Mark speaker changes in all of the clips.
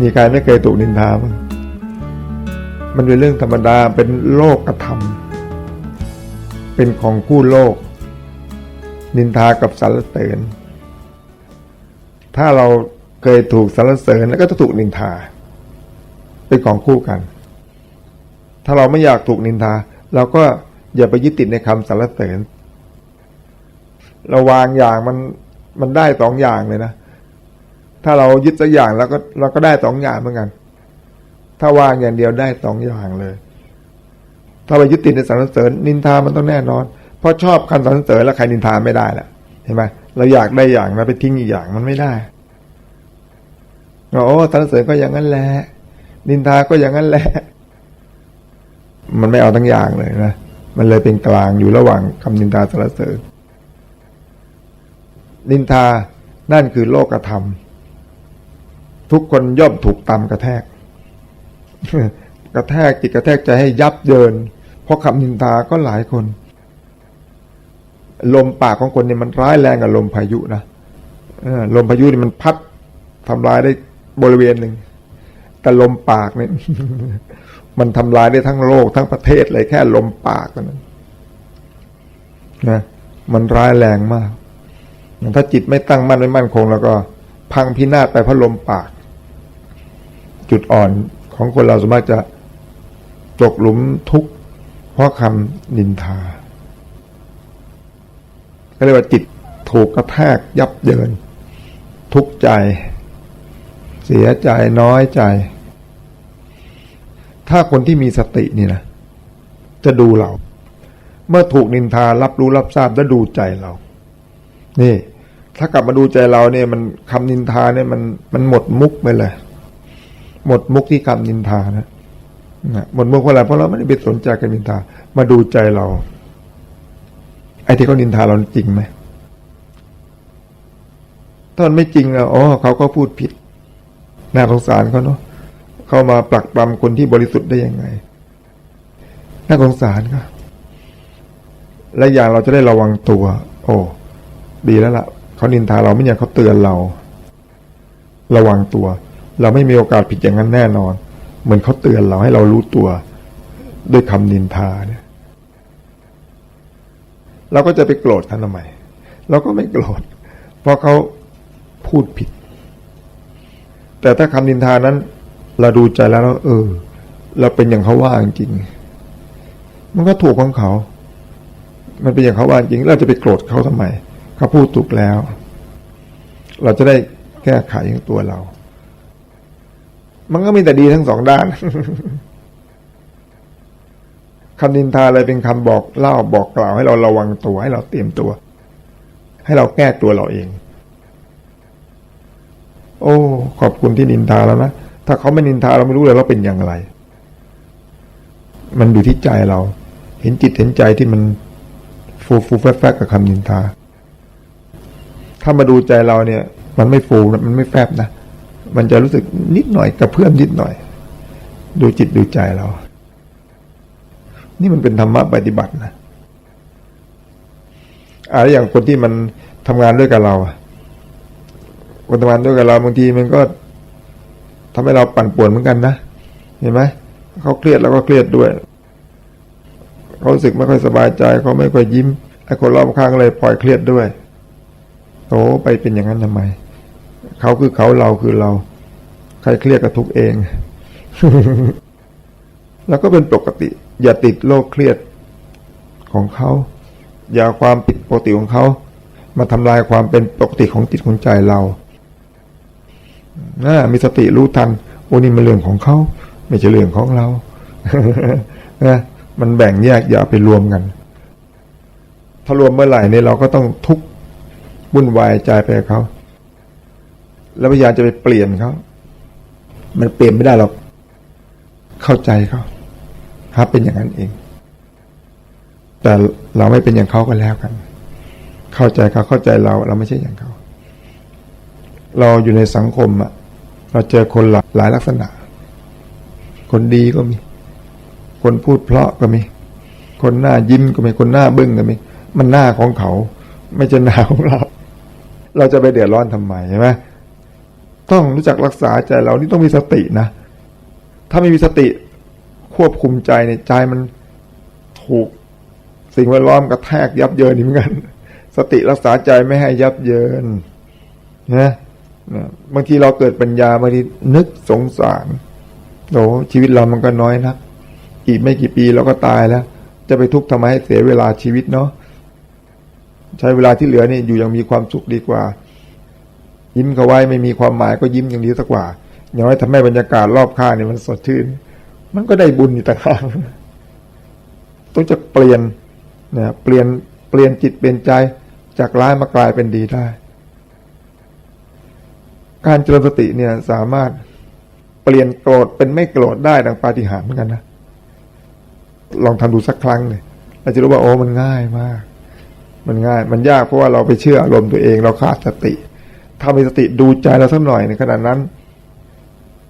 Speaker 1: มีใครไม่เคยถูกนินทาบ้างมันเป็นเรื่องธรรมดาเป็นโลกธรรม เป็นของคู่โลก นินทากับสรรเสริญ ถ้าเราเคยถูกสรรเสริญแล้วก็จะถูกนินทา เป็นของคู่กัน ถ้าเราไม่อยากถูกนินทา เราก็อย่าไปยึดติดในคำสรรเสริญเราวางอย่างมันมันได้สองอย่างเลยนะ ถ้าเรายึดสักอย่างแล้วก็เราก็ได้สองอย่างเหมือนกัน ถ้าวางอย่างเดียวได้สองอย่างเลย ถ้าไปยึดติดในสรรเสริญนินทามันต้องแน่นอน เพราะชอบคำสรรเสริญแล้วใครนินทาไม่ได้ละเห็นไหมเราอยากได้อย่างนะไปทิ้งอีกอย่างมันไม่ได้โอ้สรรเสริญก็อย่างนั้นแหละนินทาก็อย่างนั้นแหละมันไม่เอาทั้งอย่างเลยนะมันเลยเป็นกลางอยู่ระหว่างคำนินทาสรรเสริญนินทานั่นคือโลกธรรม ทุกคนย่อมถูกตำกระแทก กระแทกจิตกระแทกใจให้ยับเยิน เพราะคำนินทาก็หลายคน ลมปากของคนเนี่ยมันร้ายแรงกับลมพายุนะลมพายุนี่มันพัดทำลายได้บริเวณหนึ่งแต่ลมปากเนี่ยมันทำลายได้ทั้งโลกทั้งประเทศเลยแค่ลมปากนั้นนะมันร้ายแรงมาก ถ้าจิตไม่ตั้งมั่นไม่มั่นคง แล้วก็ พังพินาศไปเพราะลมปาก จุดอ่อนของคนเราสามารถจะตกหลุมทุกข์เพราะคำนินทาก็เรียกว่าจิตถูกกระแทกยับเยิน ทุกข์ใจ เสียใจน้อยใจ ถ้าคนที่มีสตินี่นะจะดูเรา เมื่อถูกนินทารับรู้รับทราบและดูใจเรา นี่ ถ้ากลับมาดูใจเราเนี่ยมันคำนินทาเนี่ยมันมันหมดมุกไปเลย หมดมุกที่คำนินทานะนะหมดมุกเพราะอะไรเพราะเราไม่ได้ไปสนใจกับนินทา มาดูใจเรา ไอ้ที่เขานินทาเราจริงไหมถ้ามันไม่จริงอะอ๋อเขาก็พูดผิดน่าสงสารเขาเนาะเขามาปลักปลำคนที่บริสุทธิ์ได้ยังไงน่าสงสารค่ะและอย่างเราจะได้ระวังตัว โอ้ดีแล้วล่ะเขานินทาเราไม่อย่างเขาเตือนเรา ระวังตัว เราไม่มีโอกาสผิดอย่างนั้นแน่นอน เหมือนเขาเตือนเราให้เรารู้ตัว ด้วยคำนินทาเนี่ยเราก็จะไปโกรธท่านทำไมเราก็ไม่โกรธเพราะเขาพูดผิด แต่ถ้าคำนินทานั้น เราดูใจแล้วเราเออ เราเป็นอย่างเขาว่าจริง มันก็ถูกของเขา มันเป็นอย่างเขาว่าจริง เราจะไปโกรธเขาทำไม เขาพูดถูกแล้ว เราจะได้แก้ไขตัวเรา มันก็มีแต่ดีทั้งสองด้านคำนินทาอะไรเป็นคำบอกเล่าบอกกล่าวให้เราระวังตัวให้เราเตรียมตัว ให้เราแก้ตัวเราเอง โอ้ ขอบคุณที่นินทาแล้วนะถ้าเขาไม่นินทาเราไม่รู้เลยว่าเป็นอย่างไร มันอยู่ที่ใจเรา เห็นจิตเห็นใจที่มันฟูฟูแฟบแฟบกับคำนินทา ถ้ามาดูใจเราเนี่ย มันไม่ฟูนะมันไม่แฟบนะ มันจะรู้สึกนิดหน่อยกระเพื่อมนิดหน่อย ดูจิตดูใจเรา นี่มันเป็นธรรมะปฏิบัตินะอะไรอย่างคนที่มันทำงานด้วยกับเราคนทำงานด้วยกับเราบางทีมันก็ทำให้เราปั่นป่วนเหมือนกันนะเห็นไหมเขาเครียดแล้วก็เครียดด้วยเขารู้สึกไม่ค่อยสบายใจเขาไม่ค่อยยิ้มไอ้คนรอบข้างเลยปล่อยเครียดด้วยโตไปเป็นอย่างนั้นทำไม เขาคือเขาเราคือเรา ใครเครียดกับทุกเอง แล้วก็เป็นปกติ อย่าติดโรคเครียดของเขา อย่าความผิดปกติของเขา มาทำลายความเป็นปกติของจิตของใจเรานะมีสติรู้ทันโอ้นี่มันเรื่องของเขาไม่ใช่เรื่องของเรานะมันแบ่งแยกอย่าไปรวมกัน ถ้ารวมเมื่อไหร่เนี่ยเราก็ต้องทุกข์วุ่นวายใจไปเขา แล้วพยายามจะไปเปลี่ยนเขา มันเปลี่ยนไม่ได้หรอก เข้าใจเขาครับเป็นอย่างนั้นเอง แต่เราไม่เป็นอย่างเขาก็แล้วกัน เข้าใจเขาเข้าใจเรา เราไม่ใช่อย่างเขา เราอยู่ในสังคมอะเราเจอคนหลายหลายลักษณะ คนดีก็มี คนพูดเพราะก็มี คนหน้ายิ้มก็มี คนหน้าบึ้งก็มี มันหน้าของเขา ไม่ใช่หน้าของเรา เราจะไปเดือดร้อนทำไมใช่ไหม ต้องรู้จักรักษาใจเรานี่ต้องมีสตินะ ถ้าไม่มีสติควบคุมใจในยใจมันถูกสิ่งแวดล้อมกระแทกยับเยินเหมือนกัน สติรักษาใจไม่ให้ยับเยินนะบางทีเราเกิดปัญญาบางทีนึกสงสารโอ้ชีวิตเรามันก็น้อยนักอีกไม่กี่ปีเราก็ตายแล้ว จะไปทุกข์ทำไมให้เสียเวลาชีวิตเนาะใช้เวลาที่เหลือนี่อยู่อยังมีความสุขดีกว่า ยิ้มเขาไว้ไม่มีความหมายก็ยิ้มอย่างดีสักกว่า อย่างน้อยทำให้บรรยากาศรอบข้างเนี่ยมันสดชื่น มันก็ได้บุญอยู่ต่างหากต้องจะเปลี่ยนนะเปลี่ยนเปลี่ยนจิตเปลี่ยนใจจากร้ายมากลายเป็นดีได้ การเจริญสติเนี่ยสามารถเปลี่ยนโกรธเป็นไม่โกรธได้ดังปาฏิหาริย์เหมือนกันนะ ลองทำดูสักครั้งเลยเราจะรู้ว่าโอ้มันง่ายมาก มันง่าย มันยากเพราะว่าเราไปเชื่ออารมณ์ตัวเองเราขาดสติ ถ้ามีสติดูใจเราสักหน่อยในขณะนั้น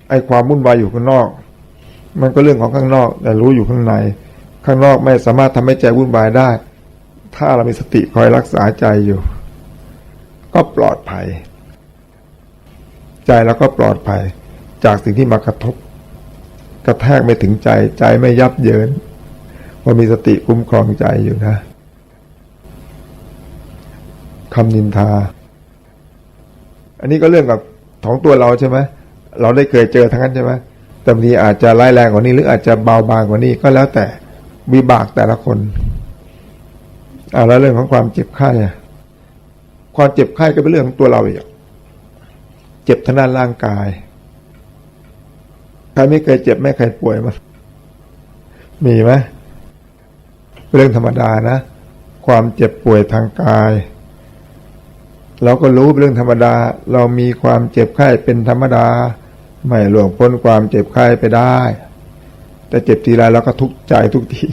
Speaker 1: ไอ้ความวุ่นวายอยู่ข้างนอก มันก็เรื่องของข้างนอก แต่รู้อยู่ข้างใน ข้างนอกไม่สามารถทำให้ใจวุ่นวายได้ ถ้าเรามีสติคอยรักษาใจอยู่ ก็ปลอดภัย ใจเราก็ปลอดภัย จากสิ่งที่มากระทบ กระแทกไม่ถึงใจ ใจไม่ยับเยินพรามีสติคุ้มครองใจอยู่นะคำนินทา อันนี้ก็เรื่องกับของตัวเราใช่ไหมเราได้เคยเจอทั้งนั้นใช่ไหมแต่บางทีอาจจะร้ายแรงกว่านี้หรืออาจจะเบาบางกว่านี้ก็แล้วแต่วิบากแต่ละคนอ่าแล้วเรื่องของความเจ็บไข้ความเจ็บไข้ก็เป็นเรื่องของตัวเราอีกเจ็บทางด้านร่างกายใครไม่เคยเจ็บไม่เคยป่วยมั้ยมีไหมเรื่องธรรมดานะ ความเจ็บป่วยทางกาย เราก็รู้เรื่องธรรมดา เรามีความเจ็บไข้เป็นธรรมดา ไม่หลวงพ้นความเจ็บไข้ไปได้ แต่เจ็บทีไรเราก็ทุกข์ใจทุกที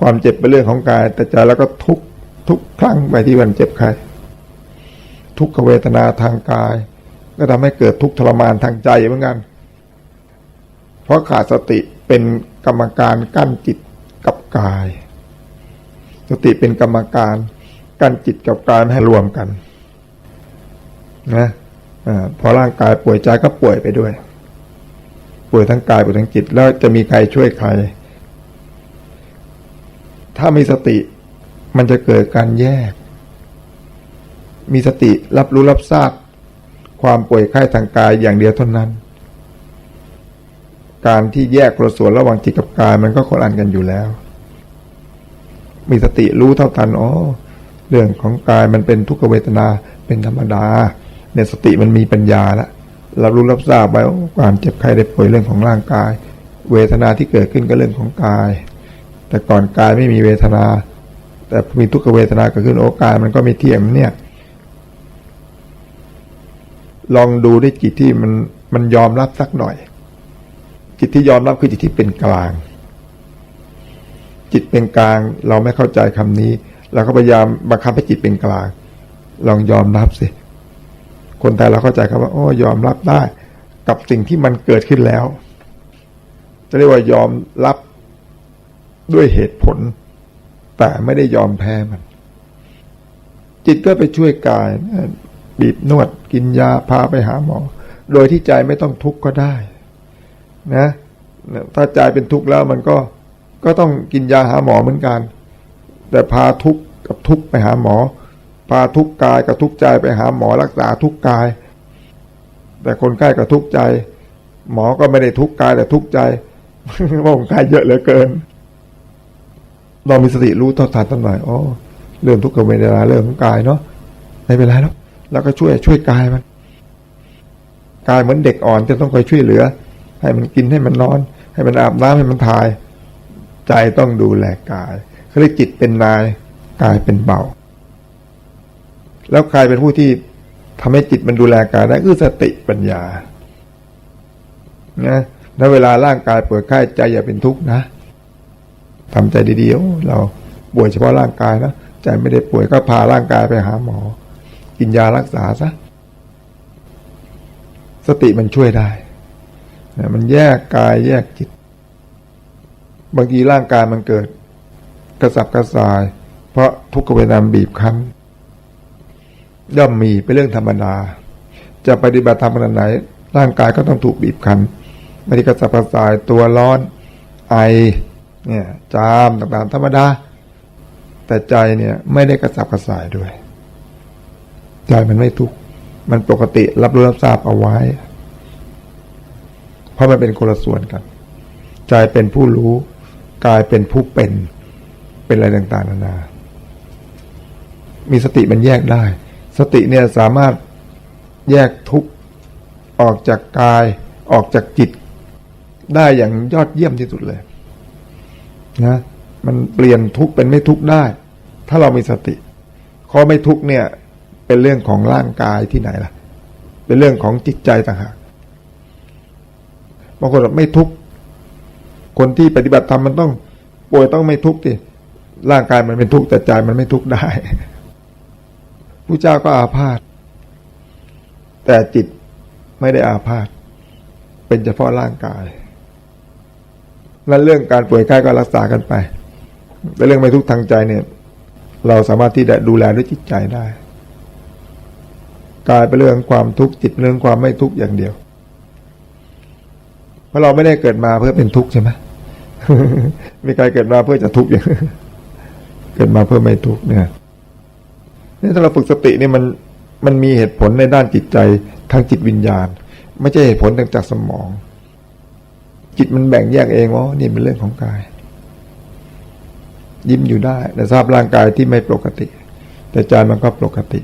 Speaker 1: ความเจ็บเป็นเรื่องของกาย แต่ใจเราก็ทุกทุกครั้งไปที่วันเจ็บไข้ทุกขเวทนาทางกาย ก็ทำให้เกิดทุกทรมานทางใจเหมือนกัน เพราะขาดสติเป็นกรรมการกั้นจิตกับกาย สติเป็นกรรมการกั้นจิตกับกายให้รวมกัน นะอาพอร่างกายป่วยใจก็ป่วยไปด้วย ป่วยทั้งกายป่วยทั้งจิตแล้วจะมีใครช่วยใคร ถ้ามีสติมันจะเกิดการแยก มีสติรับรู้รับทราบความป่วยไข้ทางกายอย่างเดียวเท่านั้น การที่แยกประส่วนระหว่างจิตกับกายมันก็คนอันกันอยู่แล้ว มีสติรู้เท่าทันอ๋อเรื่องของกายมันเป็นทุกขเวทนาเป็นธรรมดา เนี่ยสติมันมีปัญญาแล้วรับรู้รับทราบไปความเจ็บไข้ได้ป่วยเรื่องของร่างกาย เวทนาที่เกิดขึ้นก็เรื่องของกาย แต่ก่อนกายไม่มีเวทนา แต่มีทุกขเวทนาเกิดขึ้นโอกายมันก็ไม่เที่ยงเนี่ยลองดูด้วยจิตที่มันมันยอมรับสักหน่อย จิตที่ยอมรับคือจิตที่เป็นกลาง จิตเป็นกลางเราไม่เข้าใจคำนี้ เราก็พยายามบังคับให้จิตเป็นกลาง ลองยอมรับสิ คนไทยเราเข้าใจครับว่าโอ้ยอมรับได้กับสิ่งที่มันเกิดขึ้นแล้ว จะเรียกว่ายอมรับด้วยเหตุผล แต่ไม่ได้ยอมแพ้มัน จิตก็ไปช่วยกายบีบนวดกินยาพาไปหาหมอ โดยที่ใจไม่ต้องทุกข์ก็ได้ นะ ถ้าใจเป็นทุกข์แล้วมันก็ก็ต้องกินยาหาหมอเหมือนกัน แต่พาทุกข์กับทุกข์ไปหาหมอ พาทุกกายกับทุกใจไปหาหมอรักษาทุกกาย แต่คนไข้กับทุกใจ หมอก็ไม่ได้ทุกกายแต่ทุกใจเพราคนไข้เยอะเหลือเกินเรามีสติรู้ท่าทันตั้งหน่อยอ๋อเรื่องทุกขเวทนาเรื่องของกายเนาะไม่เป็นไรแล้วเราก็ช่วยช่วยกายมันกายเหมือนเด็กอ่อนจะต้องคอยช่วยเหลือ ให้มันกินให้มันนอน ให้มันอาบน้ำให้มันถ่าย ใจต้องดูแลกายเขาเรียกจิตเป็นนายกายเป็นเบา แล้วกายเป็นผู้ที่ทำให้จิตมันดูแลกายได้คือสติปัญญานะแลวเวลาร่างกายป่วยไข้ใจอย่าเป็นทุกข์นะทำใจดีๆเราป่วยเฉพาะร่างกายนะใจไม่ได้ป่วยก็พาร่างกายไปหาหมอ กินยารักษาซะสติมันช่วยได้นะมันแยกกายแยกจิต บางทีร่างกายมันเกิด กระสับกระส่าย เพราะทุกขเวทนาบีบคั้น ย่อมมีเป็นเรื่องธรรมดา จะปฏิบัติธรรมขนาดไหน ร่างกายก็ต้องถูกบีบคั้นบางทีกระสับกระส่ายตัวร้อน ไอเนี่ยจามต่างๆ ธรรมดา แต่ใจเนี่ยไม่ได้กระสับกระส่ายด้วย ใจมันไม่ทุกข์มันปกติรับรู้รับทราบเอาไว้ เพราะมันเป็นคนละส่วนกัน ใจเป็นผู้รู้กายเป็นผู้เป็นเป็นอะไรต่างๆนานา มีสติมันแยกได้ สติเนี่ยสามารถแยกทุกข์ออกจากกาย ออกจากจิต ได้อย่างยอดเยี่ยมที่สุดเลยนะมันเปลี่ยนทุกข์เป็นไม่ทุกข์ได้ ถ้าเรามีสติข้อไม่ทุกข์เนี่ย เป็นเรื่องของร่างกายที่ไหนล่ะ เป็นเรื่องของจิตใจต่างหากบางคนบอกไม่ทุกข์คนที่ปฏิบัติธรรมมันต้องป่วยต้องไม่ทุกข์ดิร่างกายมันเป็นทุกข์แต่ใจมันไม่ทุกข์ได้ ผู้เจ้าก็อาพาธแต่จิตไม่ได้อาพาธเป็นเฉพาะร่างกาย และเรื่องการป่วยไข้ก็รักษากันไปแต่เรื่องไม่ทุกข์ทางใจเนี่ย เราสามารถที่จะดูแลด้วยจิตใจได้กายเป็นเรื่องความทุกข์จิตเรื่องความไม่ทุกข์อย่างเดียว เพราะเราไม่ได้เกิดมาเพื่อเป็นทุกข์ใช่ไหมมีใครเกิดมาเพื่อจะทุกข์อย่างเกิดมาเพื่อไม่ทุกข์เนี่ย นี่ถ้าเราฝึกสติเนี่ยมันมันมีเหตุผลในด้านจิตใจทางจิตวิญญาณ ไม่ใช่เหตุผลทางจากสมอง จิตมันแบ่งแยกเองว่านี่เป็นเรื่องของกาย ยิ้มอยู่ได้แต่ทราบร่างกายที่ไม่ปกติ แต่ใจมันก็ปกติ